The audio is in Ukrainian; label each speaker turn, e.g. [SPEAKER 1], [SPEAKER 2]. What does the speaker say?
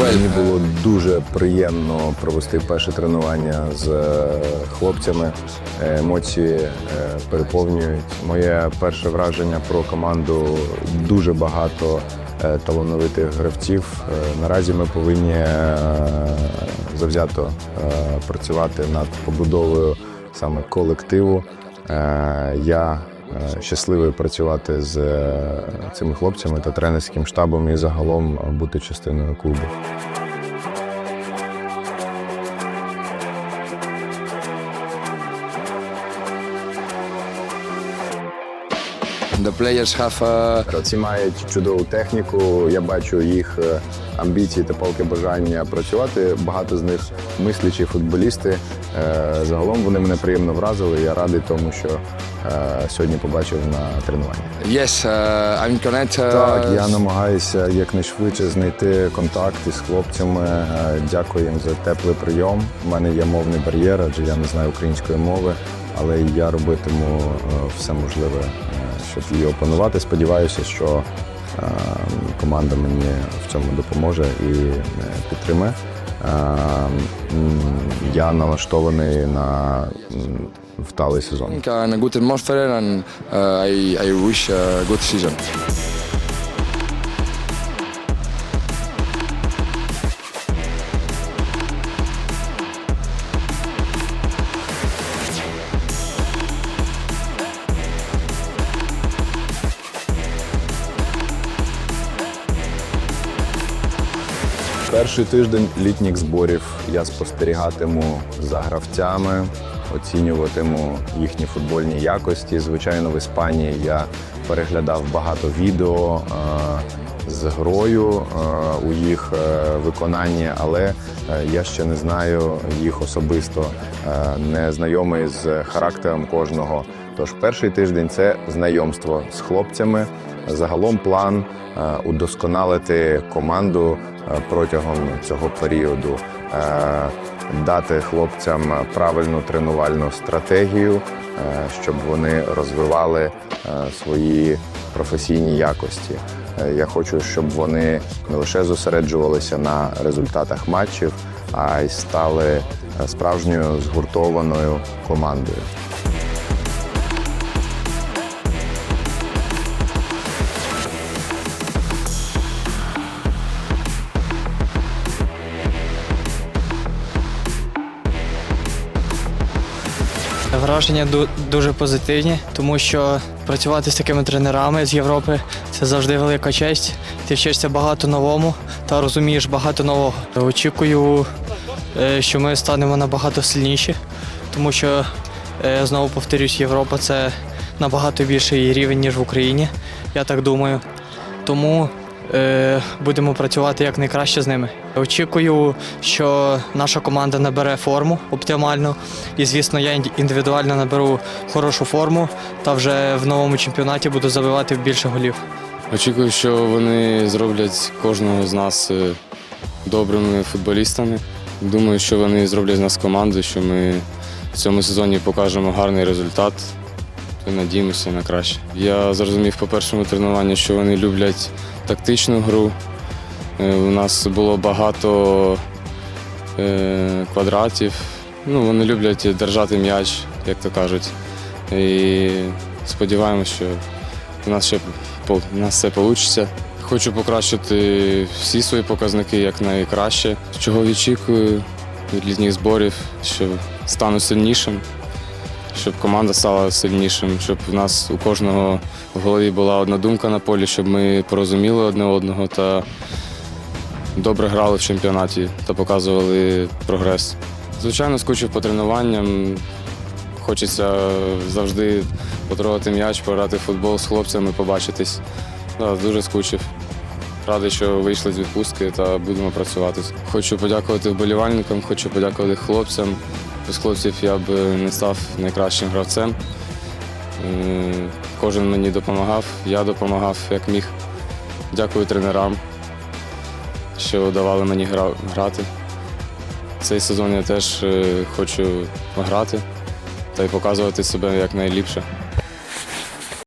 [SPEAKER 1] Мені було дуже приємно провести перше тренування з е, хлопцями. Е, Емоції е, переповнюють. Моє перше враження про команду дуже багато талановитих гравців. Наразі ми повинні завзято працювати над побудовою саме колективу. Я щасливий працювати з е, цими хлопцями та тренерським штабом і загалом е, бути частиною клубу.
[SPEAKER 2] The players have uh,
[SPEAKER 1] Гравці мають чудову техніку. Я бачу їх е, амбіції та палке бажання працювати. Багато з них мислячі футболісти. Е, Загалом вони мене приємно вразили. Я радий тому, що е, сьогодні побачив на тренуванні.
[SPEAKER 2] yes, uh, I'm connect.
[SPEAKER 1] Так, я намагаюся якнайшвидше знайти контакт із хлопцями. Е, Дякую їм за теплий прийом. У мене є мовний бар'єр, адже я не знаю української мови, але я робитиму е, все можливе, е, щоб її опанувати. Сподіваюся, що е, команда мені в цьому допоможе і е, підтримає. Е, Я налаштований на вталий сезон.
[SPEAKER 2] uh, I wish a good season.
[SPEAKER 1] Перший тиждень літніх зборів я спостерігатиму за гравцями, оцінюватиму їхні футбольні якості. Звичайно, в Іспанії я переглядав багато відео е, з грою е, у їх е, виконанні, але я ще не знаю їх особисто, не знайомий з характером кожного. Тож перший тиждень це знайомство з хлопцями. Загалом план удосконалити команду протягом цього періоду, е, дати хлопцям правильну тренувальну стратегію, е, щоб вони розвивали е, свої професійні якості. Е, Я хочу, щоб вони не лише зосереджувалися на результатах матчів, а й стали е, справжньою згуртованою командою.
[SPEAKER 3] Враження дуже позитивні, тому що працювати з такими тренерами з Європи це завжди велика честь. Ти вчишся багато новому та розумієш багато нового. Очікую, е, що ми станемо набагато сильніші, тому що е, знову повторюсь, Європа це набагато більший рівень, ніж в Україні. Я так думаю. Тому будемо працювати якнайкраще з ними. Очікую, що наша команда набере форму оптимальну. І, звісно, я індивідуально наберу хорошу форму та вже в новому чемпіонаті буду забивати більше голів.
[SPEAKER 4] Очікую, що вони зроблять кожного з нас е, добрими футболістами. Думаю, що вони зроблять з нас команду, що ми в цьому сезоні покажемо гарний результат і надіємося на краще. Я зрозумів по першому тренуванню, що вони люблять тактичну гру. Е, У нас було багато е, квадратів. Ну, вони люблять держати м'яч, як то кажуть. І сподіваємося, що у нас ще у нас все вийде. Хочу покращити всі свої показники як найкраще. Чого відчікую від літніх зборів, що стану сильнішим, щоб команда стала сильнішим, щоб в нас у кожного в голові була одна думка на полі, щоб ми порозуміли одне одного та добре грали в чемпіонаті та показували прогрес. Звичайно, скучив по тренуванням. Хочеться завжди потрогати м'яч, пограти в футбол з хлопцями, побачитись. Да, дуже скучив. Радий, що вийшли з відпустки та будемо працювати. Хочу подякувати вболівальникам, хочу подякувати хлопцям. Без хлопців я б не став найкращим гравцем. Е, Кожен мені допомагав, я допомагав як міг. Дякую тренерам, що давали мені грати. Цей сезон я теж е, хочу грати та й показувати себе як найліпше.